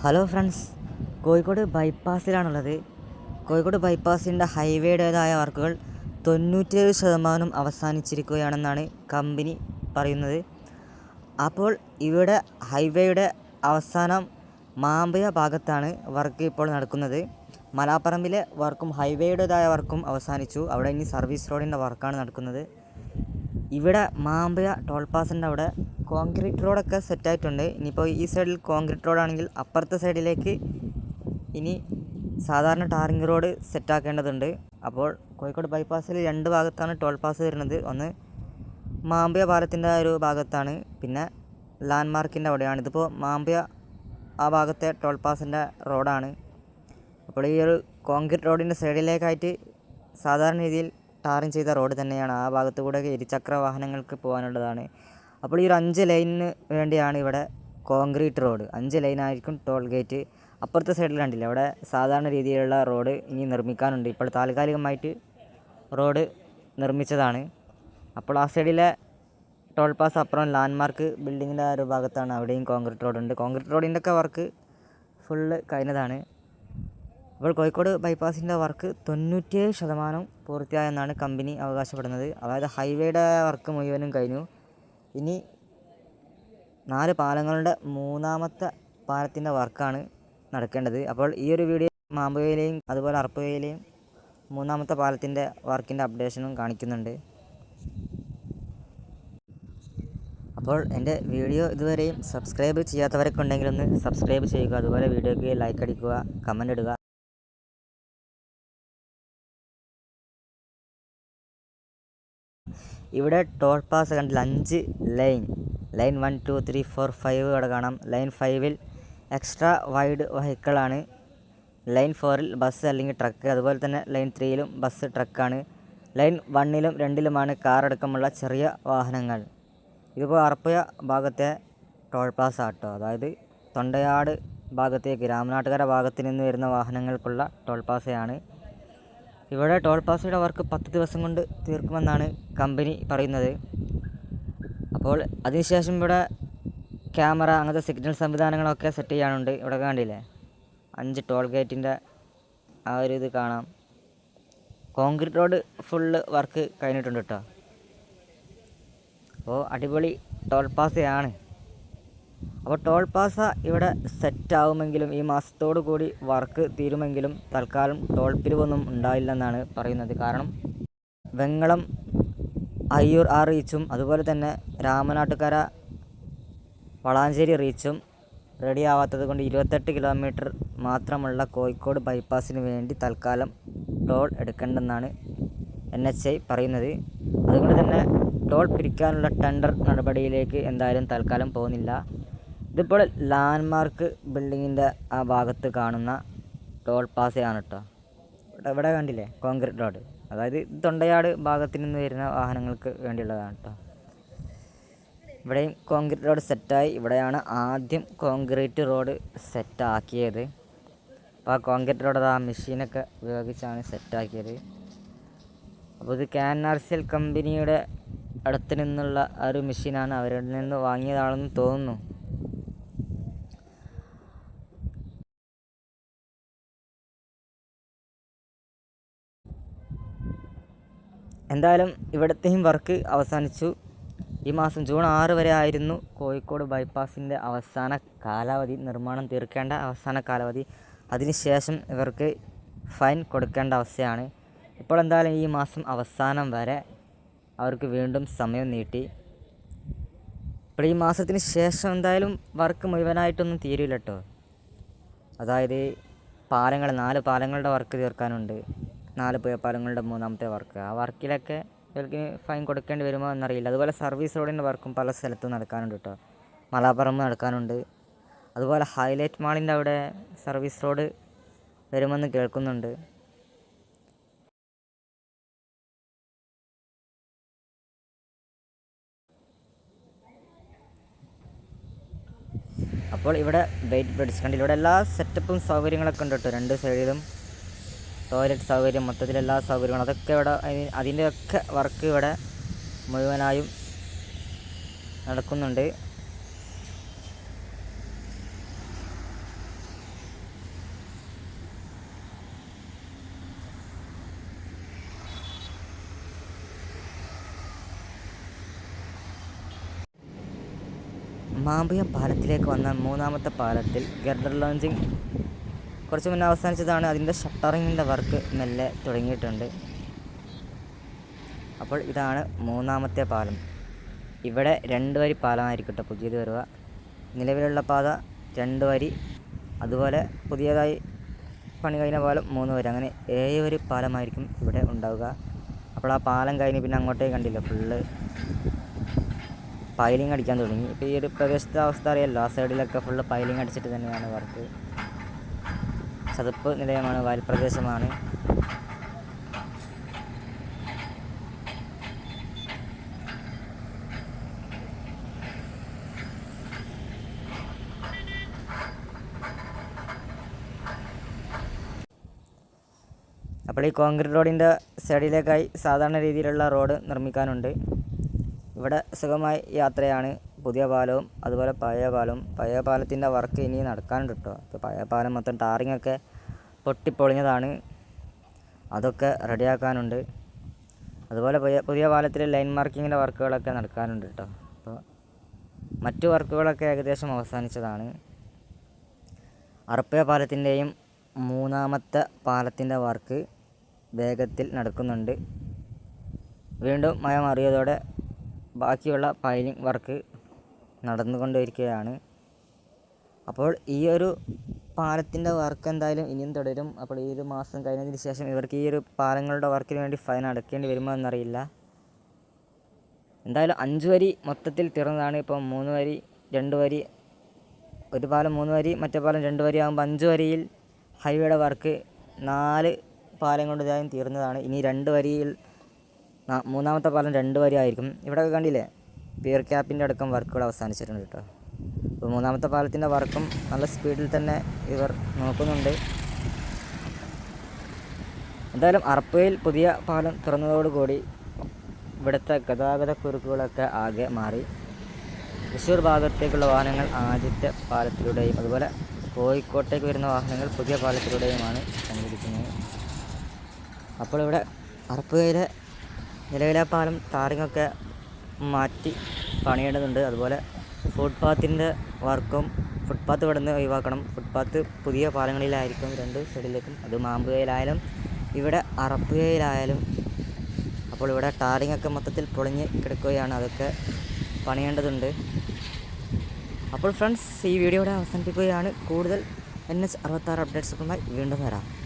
Hello friends Kozhikode ബൈപ്പാസിലാണുള്ളത് കോഴിക്കോട് ബൈപ്പാസിന്റെ ഹൈവേയുടേതായ വർക്കുകൾ തൊണ്ണൂറ്റേഴ് ശതമാനം അവസാനിച്ചിരിക്കുകയാണെന്നാണ് കമ്പനി പറയുന്നത്. അപ്പോൾ ഇവിടെ ഹൈവേയുടെ അവസാനം മാമ്പയ ഭാഗത്താണ് വർക്ക് ഇപ്പോൾ നടക്കുന്നത്. മലാപ്പറമ്പിലെ വർക്കും ഹൈവേയുടേതായ വർക്കും അവസാനിച്ചു. അവിടെ ഇനി സർവീസ് റോഡിന്റെ വർക്കാണ് നടക്കുന്നത്. ഇവിടെ മാമ്പഴ ടോൾ പാസിന്റെ അവിടെ കോൺക്രീറ്റ് റോഡൊക്കെ സെറ്റായിട്ടുണ്ട്. ഇനിയിപ്പോൾ ഈ സൈഡിൽ കോൺക്രീറ്റ് റോഡാണെങ്കിൽ അപ്പുറത്തെ സൈഡിലേക്ക് ഇനി സാധാരണ ടാറിങ് റോഡ് സെറ്റാക്കേണ്ടതുണ്ട്. അപ്പോൾ കോഴിക്കോട് ബൈപ്പാസിൽ രണ്ട് ഭാഗത്താണ് ടോൾ പാസ് വരുന്നത്. ഒന്ന് മാമ്പയ പാലത്തിന്റെ ഒരു ഭാഗത്താണ്. പിന്നെ ലാൻഡ് മാർക്കിന്റെ അവിടെയാണ്. ഇതിപ്പോൾ മാമ്പയ ആ ഭാഗത്തെ ടോൾ പാസിന്റെ റോഡാണ്. അപ്പോൾ ഈ ഒരു കോൺക്രീറ്റ് റോഡിന്റെ സൈഡിലേക്കായിട്ട് സാധാരണ രീതിയിൽ ടാറിങ് ചെയ്ത റോഡ് തന്നെയാണ്. ആ ഭാഗത്തു കൂടെ ഇരുചക്ര വാഹനങ്ങൾക്ക് പോകാനുള്ളതാണ്. അപ്പോൾ ഈ ഒരു അഞ്ച് ലൈനിന് വേണ്ടിയാണ് ഇവിടെ കോൺക്രീറ്റ് റോഡ്. അഞ്ച് ലൈനായിരിക്കും ടോൾ ഗേറ്റ്. അപ്പുറത്തെ സൈഡിൽ കണ്ടില്ല? അവിടെ സാധാരണ രീതിയിലുള്ള റോഡ് ഇനി നിർമ്മിക്കാനുണ്ട്. ഇപ്പോൾ താൽക്കാലികമായിട്ട് റോഡ് നിർമ്മിച്ചതാണ്. അപ്പോൾ ആ സൈഡിലെ ടോൾ പാസ് അപ്പുറം ലാൻഡ്മാർക്ക് ബിൽഡിങ്ങിന്റെ ആ ഒരു ഭാഗത്താണ് അവിടെയും കോൺക്രീറ്റ് റോഡുണ്ട്. കോൺക്രീറ്റ് റോഡിന്റെ ഒക്കെ വർക്ക് ഫുള്ള് കഴിഞ്ഞതാണ്. അപ്പോൾ കോഴിക്കോട് ബൈപ്പാസിന്റെ വർക്ക് തൊണ്ണൂറ്റിയേഴ് ശതമാനം പൂർത്തിയായെന്നാണ് കമ്പനി അവകാശപ്പെടുന്നത്. അതായത് ഹൈവേയുടെ വർക്ക് മുഴുവനും കഴിഞ്ഞു. ഇനി നാല് പാലങ്ങളുടെ മൂന്നാമത്തെ പാലത്തിന്റെ വർക്കാണ് നടക്കേണ്ടത്. അപ്പോൾ ഈ ഒരു വീഡിയോ മാമ്പുകയിലെയും അതുപോലെ അറപ്പുകയിലെയും മൂന്നാമത്തെ പാലത്തിന്റെ വർക്കിന്റെ അപ്ഡേഷനും കാണിക്കുന്നുണ്ട്. അപ്പോൾ എന്റെ വീഡിയോ ഇതുവരെയും സബ്സ്ക്രൈബ് ചെയ്യാത്തവരൊക്കെ ഉണ്ടെങ്കിൽ ഒന്ന് സബ്സ്ക്രൈബ് ചെയ്യുക. അതുപോലെ വീഡിയോയ്ക്ക് ലൈക്ക് അടിക്കുക കമന്റ് ഇടുക. ഇവിടെ ടോൾ പാസ് കണ്ടില്ല അഞ്ച് lane lane one two three four five ഇവിടെ കാണാം. ലൈൻ ഫൈവിൽ എക്സ്ട്രാ വൈഡ് വെഹിക്കിളാണ് ലൈൻ ഫോറിൽ ബസ് അല്ലെങ്കിൽ ട്രക്ക് അതുപോലെ തന്നെ ലൈൻ ത്രീയിലും ബസ് ട്രക്കാണ് ലൈൻ വണ്ണിലും രണ്ടിലുമാണ് കാർ അടക്കമുള്ള ചെറിയ വാഹനങ്ങൾ. ഇതിപ്പോൾ അറപ്പുയ ഭാഗത്തെ ടോൾ പ്ലാസ് ആട്ടോ. അതായത് തൊണ്ടയാട് ഭാഗത്തേക്ക് രാമനാട്ടുകര ഭാഗത്ത് നിന്ന് വരുന്ന വാഹനങ്ങൾക്കുള്ള ടോൾ പ്ലാസയാണ് ഇവിടെ ടോൾ പ്ലാസയുടെ വർക്ക് പത്ത് ദിവസം കൊണ്ട് തീർക്കുമെന്നാണ് കമ്പനി പറയുന്നത്. അപ്പോൾ അതിനുശേഷം ഇവിടെ ക്യാമറ അങ്ങനത്തെ സിഗ്നൽ സംവിധാനങ്ങളൊക്കെ സെറ്റ് ചെയ്യാനുണ്ട്. ഇവിടെ കണ്ടില്ലേ? അഞ്ച് ടോൾ ഗേറ്റിന്റെ ആ ഒരു ഇത് കാണാം. കോൺക്രീറ്റ് റോഡ് ഫുള്ള് വർക്ക് കഴിഞ്ഞിട്ടുണ്ട് കേട്ടോ. അപ്പോൾ അടിപൊളി ടോൾ പാസയാണ് അപ്പോൾ ടോൾ പാസ ഇവിടെ സെറ്റാവുമെങ്കിലും ഈ മാസത്തോടു കൂടി വർക്ക് തീരുമെങ്കിലും തൽക്കാലം ടോൾ പിരിവൊന്നും ഉണ്ടായില്ലെന്നാണ് പറയുന്നത്. കാരണം വെങ്ങളം അയ്യൂർ ആ റീച്ചും അതുപോലെ തന്നെ രാമനാട്ടുകര വളാഞ്ചേരി റീച്ചും റെഡി ആവാത്തത് കൊണ്ട് ഇരുപത്തെട്ട് കിലോമീറ്റർ മാത്രമുള്ള കോഴിക്കോട് ബൈപ്പാസിന് വേണ്ടി തൽക്കാലം ടോൾ എടുക്കേണ്ടെന്നാണ് എൻ എച്ച് ഐ പറയുന്നത്. അതുകൊണ്ട് തന്നെ ടോൾ പിരിക്കാനുള്ള ടെൻഡർ നടപടിയിലേക്ക് എന്തായാലും തൽക്കാലം പോകുന്നില്ല. ഇതിപ്പോൾ ലാൻഡ് മാർക്ക് ബിൽഡിങ്ങിന്റെ ആ ഭാഗത്ത് കാണുന്ന ടോൾ പാസയാണ് കേട്ടോ ഇവിടെ ഇവിടെ കണ്ടില്ലേ? കോൺക്രീറ്റ് റോഡ് അതായത് തൊണ്ടയാട് ഭാഗത്തു നിന്ന് വരുന്ന വാഹനങ്ങൾക്ക് വേണ്ടിയുള്ളതാണ് കേട്ടോ ഇവിടെയും കോൺക്രീറ്റ് റോഡ് സെറ്റായി ഇവിടെയാണ് ആദ്യം കോൺക്രീറ്റ് റോഡ് സെറ്റാക്കിയത് അപ്പോൾ ആ കോൺക്രീറ്റ് റോഡ് ആ മെഷീനൊക്കെ ഉപയോഗിച്ചാണ് സെറ്റാക്കിയത് അപ്പോൾ ഇത് ക്യാൻ ആർ സി എൽ കമ്പനിയുടെ അടുത്ത് നിന്നുള്ള ആ ഒരു മെഷീനാണ് അവരിൽ നിന്ന് വാങ്ങിയതാണെന്ന് തോന്നുന്നു. എന്തായാലും ഇവിടത്തെയും വർക്ക് അവസാനിച്ചു. ഈ മാസം ജൂൺ ആറ് വരെ ആയിരുന്നു കോഴിക്കോട് ബൈപ്പാസിന്റെ അവസാന കാലാവധി. നിർമ്മാണം തീർക്കേണ്ട അവസാന കാലാവധി. അതിനുശേഷം ഇവർക്ക് ഫൈൻ കൊടുക്കേണ്ട അവസ്ഥയാണ്. ഇപ്പോൾ എന്തായാലും ഈ മാസം അവസാനം വരെ അവർക്ക് വീണ്ടും സമയം നീട്ടി. ഇപ്പോൾ ഈ മാസത്തിന് ശേഷം എന്തായാലും വർക്ക് മുഴുവനായിട്ടൊന്നും തീരില്ല കേട്ടോ അതായത് പാലങ്ങൾ നാല് പാലങ്ങളുടെ വർക്ക് തീർക്കാനുണ്ട്. നാല് പുഴ പാലങ്ങളുടെ മൂന്നാമത്തെ വർക്ക്. ആ വർക്കിലൊക്കെ ഇവർക്ക് ഫൈൻ കൊടുക്കേണ്ടി വരുമോ എന്നറിയില്ല. അതുപോലെ സർവീസ് റോഡിന്റെ വർക്കും പല സ്ഥലത്തും നടക്കാനുണ്ട് കേട്ടോ മലാപ്പുറം നടക്കാനുണ്ട്. അതുപോലെ ഹൈലൈറ്റ് മാളിന്റെ അവിടെ സർവീസ് റോഡ് വരുമെന്ന് കേൾക്കുന്നുണ്ട്. അപ്പോൾ ഇവിടെ വെയിറ്റ് ബ്രിഡ്ജ് കണ്ടില്ല? ഇവിടെ എല്ലാ സെറ്റപ്പും സൗകര്യങ്ങളൊക്കെ ഉണ്ട് കേട്ടോ രണ്ട് സൈഡിലും ടോയ്ലറ്റ് സൗകര്യം മൊത്തത്തിൽ എല്ലാ സൗകര്യങ്ങളും. അതൊക്കെ ഇവിടെ അതിന്റെ ഒക്കെ വർക്ക് ഇവിടെ മുഴുവനായും നടക്കുന്നുണ്ട്. മാമ്പുയം പാലത്തിലേക്ക് വന്ന മൂന്നാമത്തെ പാലത്തിൽ ഗർഡർ ലോഞ്ചിങ് കുറച്ച് മുന്നേ അവസാനിച്ചതാണ് അതിന്റെ ഷട്ടറിങ്ങിന്റെ വർക്ക് മെല്ലെ തുടങ്ങിയിട്ടുണ്ട്. അപ്പോൾ ഇതാണ് മൂന്നാമത്തെ പാലം. ഇവിടെ രണ്ട് വരി പാലമായിരിക്കും കേട്ടോ പുതിയത് വരിക. നിലവിലുള്ള പാത രണ്ട് വരി അതുപോലെ പുതിയതായി പണി കഴിഞ്ഞ പാലം മൂന്ന് വരി. അങ്ങനെ ഏഴ് വരി പാലമായിരിക്കും ഇവിടെ ഉണ്ടാവുക. അപ്പോൾ ആ പാലം കഴിഞ്ഞ് പിന്നെ അങ്ങോട്ടേ കണ്ടില്ല ഫുള്ള് പൈലിംഗ് അടിക്കാൻ തുടങ്ങി. ഇപ്പോൾ ഈ ഒരു പ്രദേശത്തെ അവസ്ഥ അറിയാമല്ലോ ആ സൈഡിലൊക്കെ ഫുള്ള് പൈലിംഗ് അടിച്ചിട്ട് തന്നെയാണ് വർക്ക്. ചതുപ്പ് നിലയമാണ് വാൽപ്രദേശമാണ്. അപ്പോൾ ഈ കോൺക്രീറ്റ് റോഡിന്റെ സൈഡിലേക്കായി സാധാരണ രീതിയിലുള്ള റോഡ് നിർമ്മിക്കാനുണ്ട്. ഇവിടെ സുഖമായി യാത്രയാണ്. പുതിയ പാലവും അതുപോലെ പഴയ പാലവും. പഴയ പാലത്തിന്റെ വർക്ക് ഇനി നടക്കാനുണ്ട് കേട്ടോ. ഇപ്പോൾ പഴയ പാലം മൊത്തം ടാറിങ്ങൊക്കെ പൊട്ടിപ്പൊളിഞ്ഞതാണ്. അതൊക്കെ റെഡിയാക്കാനുണ്ട്. അതുപോലെ പുതിയ പുതിയ പാലത്തിൽ ലൈൻ മാർക്കിങ്ങിന്റെ വർക്കുകളൊക്കെ നടക്കാനുണ്ട് കേട്ടോ. അപ്പോൾ മറ്റു വർക്കുകളൊക്കെ ഏകദേശം അവസാനിച്ചതാണ്. അറപ്പയ പാലത്തിന്റെയും മൂന്നാമത്തെ പാലത്തിന്റെ വർക്ക് വേഗത്തിൽ നടക്കുന്നുണ്ട്. വീണ്ടും മഴ മാറിയതോടെ ബാക്കിയുള്ള പൈലിംഗ് വർക്ക് നടന്നുകൊണ്ടിരിക്കുകയാണ്. അപ്പോൾ ഈ ഒരു പാലത്തിന്റെ വർക്ക് എന്തായാലും ഇനിയും തുടരും. അപ്പോൾ ഈ ഒരു മാസം കഴിഞ്ഞതിന് ശേഷം ഇവർക്ക് ഈ ഒരു പാലങ്ങളുടെ വർക്കിന് വേണ്ടി ഫൈൻ അടക്കേണ്ടി വരുമോ എന്നറിയില്ല എന്തായാലും അഞ്ച് വരി മൊത്തത്തിൽ തീർന്നതാണ്. ഇപ്പം മൂന്ന് വരി രണ്ട് വരി ഒരു പാലം മൂന്ന് വരി മറ്റേ പാലം രണ്ട് വരി ആകുമ്പോൾ അഞ്ച് വരിയിൽ ഹൈവേയുടെ വർക്ക് നാല് പാലം കൊണ്ട് ഇതായും തീർന്നതാണ്. ഇനി രണ്ട് വരിയിൽ മൂന്നാമത്തെ പാലം രണ്ട് വരി ആയിരിക്കും. ഇവിടെ കണ്ടില്ലേ? പിയർ ക്യാപ്പിന്റെ അടക്കം വർക്കുകൾ അവസാനിച്ചിട്ടുണ്ട് കേട്ടോ. അപ്പോൾ മൂന്നാമത്തെ പാലത്തിന്റെ വർക്കും നല്ല സ്പീഡിൽ തന്നെ ഇവർ നോക്കുന്നുണ്ട്. എന്തായാലും അറപ്പയിൽ പുതിയ പാലം തുറന്നതോടുകൂടി ഇവിടുത്തെ ഗതാഗത കുരുക്കുകളൊക്കെ ആകെ മാറി. തൃശ്ശൂർ ഭാഗത്തേക്കുള്ള വാഹനങ്ങൾ ആദ്യത്തെ പാലത്തിലൂടെയും അതുപോലെ കോഴിക്കോട്ടേക്ക് വരുന്ന വാഹനങ്ങൾ പുതിയ പാലത്തിലൂടെയുമാണ് സഞ്ചരിക്കുന്നത് അപ്പോൾ ഇവിടെ അറപ്പുകയിലെ നിലവിലെ പാലം ടാറിങ്ങൊക്കെ മാറ്റി പണിയേണ്ടതുണ്ട്. അതുപോലെ ഫുട്പാത്തിന്റെ വർക്കും ഫുട്പാത്ത് ഇവിടെ നിന്ന് ഒഴിവാക്കണം. ഫുട്പാത്ത് പുതിയ പാലങ്ങളിലായിരിക്കും രണ്ട് സൈഡിലേക്കും അത് മാമ്പുകയിലായാലും ഇവിടെ അറപ്പുകയിലായാലും. അപ്പോൾ ഇവിടെ ടാറിംഗ് ഒക്കെ മൊത്തത്തിൽ പൊളിഞ്ഞ് കിടക്കുകയാണ്. അതൊക്കെ പണിയേണ്ടതുണ്ട്. അപ്പോൾ ഫ്രണ്ട്സ് ഈ വീഡിയോ ഇവിടെ അവസാനിപ്പിക്കുകയാണ്. കൂടുതൽ എൻ എച്ച് അറുപത്താറ് അപ്ഡേറ്റ്സുകളുമായി വീണ്ടും വരാം.